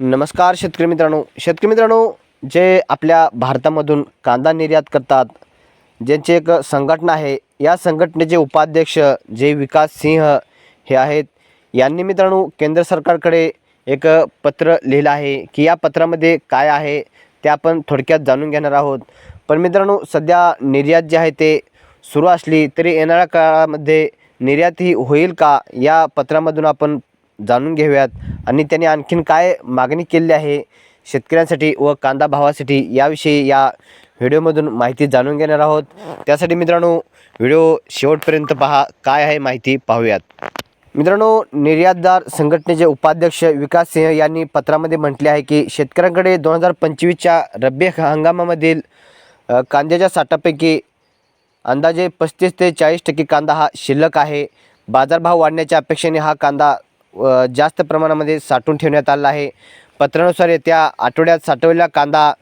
नमस्कार शेतकरी मित्रांनो. शेतकरी मित्रांनो जे आपल्या भारतामधून कांदा निर्यात करतात ज्यांची एक संघटना आहे या संघटनेचे उपाध्यक्ष जे विकास सिंह हे आहेत यांनी मित्रांनो केंद्र सरकारकडे एक पत्र लिहिलं आहे की या पत्रामध्ये काय आहे ते आपण थोडक्यात जाणून घेणार आहोत. पण मित्रांनो सध्या निर्यात जे आहे ते सुरू असली तरी येणाऱ्या काळामध्ये निर्यात ही होईल का या पत्रामधून आपण जाणून घेऊयात. आणि त्यांनी आणखीन काय मागणी केली आहे शेतकऱ्यांसाठी व कांदा भावासाठी याविषयी या व्हिडिओमधून माहिती जाणून घेणार आहोत. त्यासाठी मित्रांनो व्हिडिओ शेवटपर्यंत पहा काय आहे माहिती पाहूयात. मित्रांनो निर्यातदार संघटनेचे उपाध्यक्ष विकास सिंह यांनी पत्रामध्ये म्हटले आहे की शेतकऱ्यांकडे दोन हजार पंचवीसच्या रब्बी हंगामामधील कांद्याच्या साठापैकी अंदाजे पस्तीस ते चाळीस टक्के कांदा हा शिल्लक आहे. बाजारभाव वाढण्याच्या अपेक्षेने हा कांदा जास्त प्रमाणामध्ये साठवून ठेवण्यात आलं आहे. पत्रानुसार येत्या आठवड्यात साठवलेला कांदा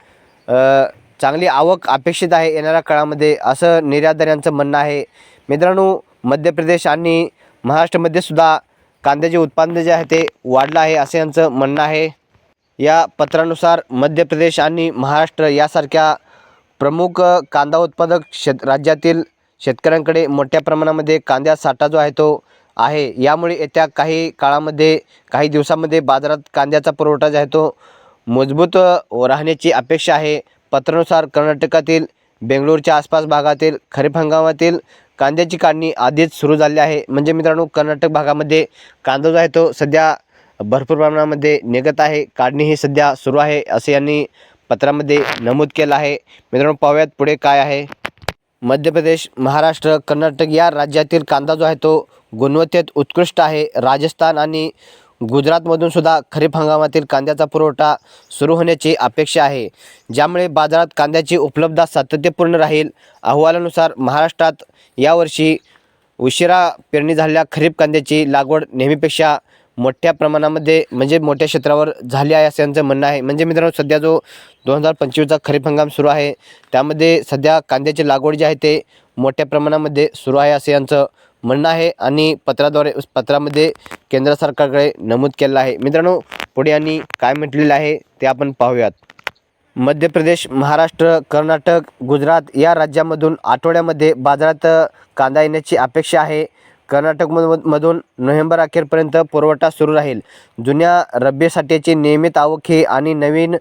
चांगली आवक अपेक्षित आहे येणाऱ्या काळामध्ये असं निर्यातदारांचं म्हणणं आहे. मित्रांनो मध्य प्रदेश आणि महाराष्ट्रामध्ये सुद्धा कांद्याचे उत्पादन जे आहे ते वाढलं आहे असं यांचं म्हणणं आहे. या पत्रानुसार मध्य प्रदेश आणि महाराष्ट्र यासारख्या प्रमुख कांदा उत्पादक शेत राज्यातील शेतकऱ्यांकडे मोठ्या प्रमाणामध्ये कांद्या साठा जो आहे तो आहे. यामुळे येत्या काही काळामध्ये काही दिवसामध्ये बाजारात कांद्याचा पुरवठा जो आहे तो मजबूत राहण्याची अपेक्षा आहे. पत्रानुसार कर्नाटकातील बेंगळूरच्या आसपास भागातील खरीप हंगामातील कांद्याची काढणी आधीच सुरू झाली आहे. म्हणजे मित्रांनो कर्नाटक भागामध्ये कांदा जो आहे तो सध्या भरपूर प्रमाणामध्ये निघत आहे. काढणी ही सध्या सुरू आहे असे यांनी पत्रामध्ये नमूद केलं आहे. मित्रांनो पाहूयात पुढे काय आहे. मध्य प्रदेश महाराष्ट्र कर्नाटक या राज्यातील कांदा जो आहे तो गुणवत्तेत उत्कृष्ट आहे. राजस्थान आणि गुजरातमधून सुद्धा खरीप हंगामातील कांद्याचा पुरवठा सुरू होण्याची अपेक्षा आहे. ज्यामुळे बाजारात कांद्याची उपलब्धता सातत्यपूर्ण राहील. अहवालानुसार महाराष्ट्रात यावर्षी उशिरा पेरणी झालेल्या खरीप कांद्याची लागवड नेहमीपेक्षा मोठ्या प्रमाणामध्ये म्हणजे मोठ्या क्षेत्रावर झाली आहे असं यांचं म्हणणं आहे. म्हणजे मित्रांनो सध्या जो दोन हजार पंचवीसचा खरीप हंगाम सुरू आहे त्यामध्ये सध्या कांद्याची लागवड जी आहे ते मोठ्या प्रमाणामध्ये सुरू आहे असं यांचं म्हणणं आहे आणि पत्राद्वारे पत्रामध्ये केंद्र सरकारकडे नमूद केलं आहे. मित्रांनो पुढे यांनी काय म्हटलेलं आहे ते आपण पाहूयात. मध्य प्रदेश महाराष्ट्र कर्नाटक गुजरात या राज्यामधून आठवड्यामध्ये बाजारात कांदा येण्याची अपेक्षा आहे. कर्नाटकमध मधून नोव्हेंबर अखेरपर्यंत पुरवठा सुरू राहील. जुन्या रब्बीसाठीची नियमित आवक ही आणि नवीन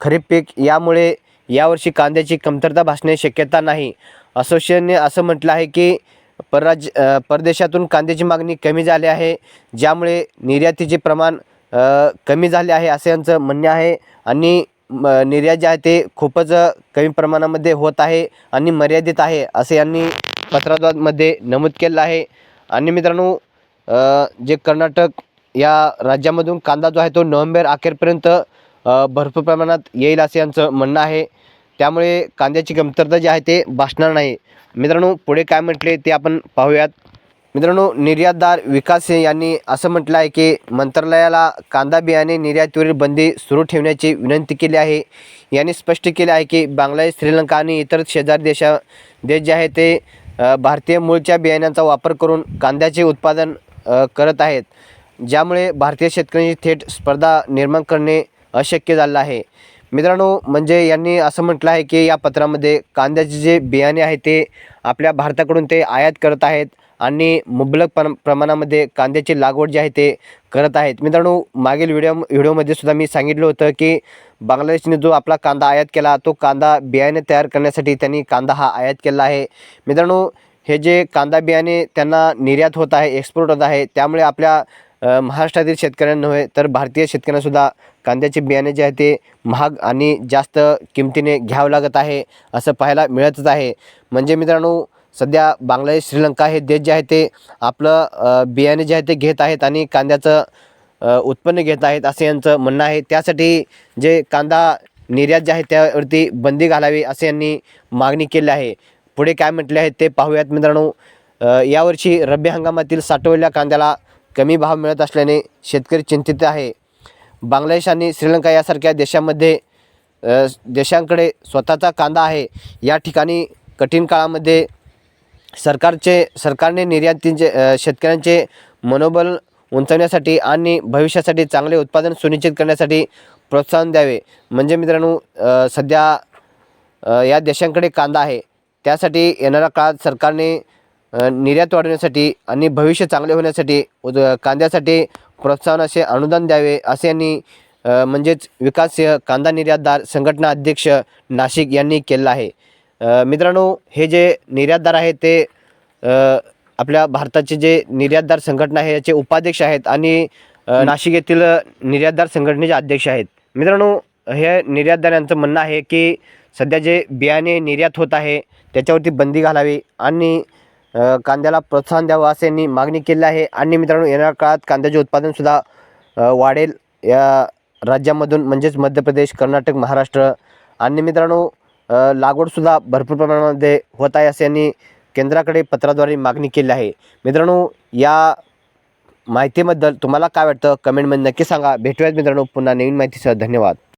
खरीप पीक यामुळे यावर्षी कांद्याची कमतरता भासण्याची शक्यता नाही. असोसिएशनने असं म्हटलं आहे की परराज परदेशातून कांद्याची मागणी कमी झाली आहे ज्यामुळे निर्यातीचे प्रमाण कमी झाले आहे असं यांचं म्हणणे आहे आणि म, निर्यात जे आहे ते खूपच कमी प्रमाणामध्ये होत आहे आणि मर्यादित आहे असे यांनी पत्राद्वामध्ये नमूद केलं आहे. आणि मित्रांनो जे कर्नाटक या राज्यामधून कांदा जो आहे तो नोव्हेंबर अखेरपर्यंत भरपूर प्रमाणात येईल असं यांचं म्हणणं आहे. त्यामुळे कांद्याची कमतरता जी आहे ते भासणार नाही. मित्रांनो पुढे काय म्हटले ते आपण पाहूयात. मित्रांनो निर्यातदार विकास सिंह यांनी असं म्हटलं आहे की मंत्रालयाला कांदा बियाणे निर्यातीवरील बंदी सुरू ठेवण्याची विनंती केली आहे. यांनी स्पष्ट केले आहे की बांगलादेश श्रीलंका आणि इतर शेजारी देशा देश जे आहे ते भारतीय मूळच्या बियाण्यांचा वापर करून कांद्याचे उत्पादन करत आहेत. ज्यामुळे भारतीय शेतकऱ्यांची थेट स्पर्धा निर्माण करणे अशक्य झालं आहे. मित्रांनो म्हणजे यांनी असं म्हटलं आहे की या पत्रामध्ये कांद्याचे जे बियाणे आहे ते आपल्या भारताकडून ते आयात करत आहेत. आणि मुबलक पण प्रमाणामध्ये कांद्याची लागवड जी आहे ते करत आहेत. मित्रांनो मागील व्हिडिओ व्हिडिओमध्ये सुद्धा मी सांगितलं होतं की बांगलादेशने जो आपला कांदा आयात केला तो कांदा बियाणे तयार करण्यासाठी त्यांनी कांदा हा आयात केला आहे. मित्रांनो हे जे कांदा बियाणे त्यांना निर्यात होत आहे एक्सपोर्ट होत आहे त्यामुळे आपल्या महाराष्ट्रातील शेतकऱ्यांना नव्हे तर भारतीय शेतकऱ्यांनासुद्धा कांद्याचे बियाणे जे आहे ते महाग आणि जास्त किमतीने घ्यावं लागत आहे असं पाहायला मिळतच आहे. म्हणजे मित्रांनो सध्या बांगलादेश श्रीलंका हे देश जे आहे ते आपलं बियाणे जे आहे ते घेत आहेत आणि कांद्याचं उत्पन्न घेत आहेत असं यांचं म्हणणं आहे. त्यासाठी जे कांदा निर्यात जे आहे त्यावरती बंदी घालावी असे यांनी मागणी केली आहे. पुढे काय म्हटले आहे ते पाहूयात मित्रांनो. यावर्षी रब्बी हंगामातील साठवलेल्या कांद्याला कमी भाव मिळत असल्याने शेतकरी चिंतित आहे. बांगलादेश आणि श्रीलंका यासारख्या देशामध्ये देशांकडे स्वतःचा कांदा आहे. या ठिकाणी कठीण काळामध्ये सरकारचे सरकारने निर्यातीचे शेतकऱ्यांचे मनोबल उंचावण्यासाठी आणि भविष्यासाठी चांगले उत्पादन सुनिश्चित करण्यासाठी प्रोत्साहन द्यावे. म्हणजे मित्रांनो सध्या या देशांकडे कांदा आहे. त्यासाठी येणाऱ्या काळात सरकारने निर्यात वाढवण्यासाठी आणि भविष्य चांगले होण्यासाठी उद कांद्यासाठी प्रोत्साहन असे अनुदान द्यावे असे यांनी म्हणजेच विकास कांदा निर्यातदार संघटना अध्यक्ष नाशिक यांनी केलं आहे. मित्रांनो हे जे निर्यातदार आहेत ते आपल्या भारताचे जे निर्यातदार संघटना आहे याचे उपाध्यक्ष आहेत आणि नाशिक येथील निर्यातदार संघटनेचे अध्यक्ष आहेत. मित्रांनो हे निर्यातदार यांचं म्हणणं आहे की सध्या जे बियाणे निर्यात होत आहे त्याच्यावरती बंदी घालावी आणि कांद्याला प्रोत्साहन द्यावं असे यांनी मागणी केली आहे. आणि मित्रांनो येणाऱ्या काळात कांद्याचे उत्पादनसुद्धा वाढेल. या राज्यामधून म्हणजेच मध्य प्रदेश कर्नाटक महाराष्ट्र. आणि मित्रांनो लागवडसुद्धा भरपूर प्रमाणामध्ये होत आहे असे यांनी केंद्राकडे पत्राद्वारे मागणी केली आहे. मित्रांनो या माहितीबद्दल तुम्हाला काय वाटतं? कमेंटमध्ये नक्की सांगा. भेटूयात मित्रांनो पुन्हा नवीन माहितीसह. धन्यवाद.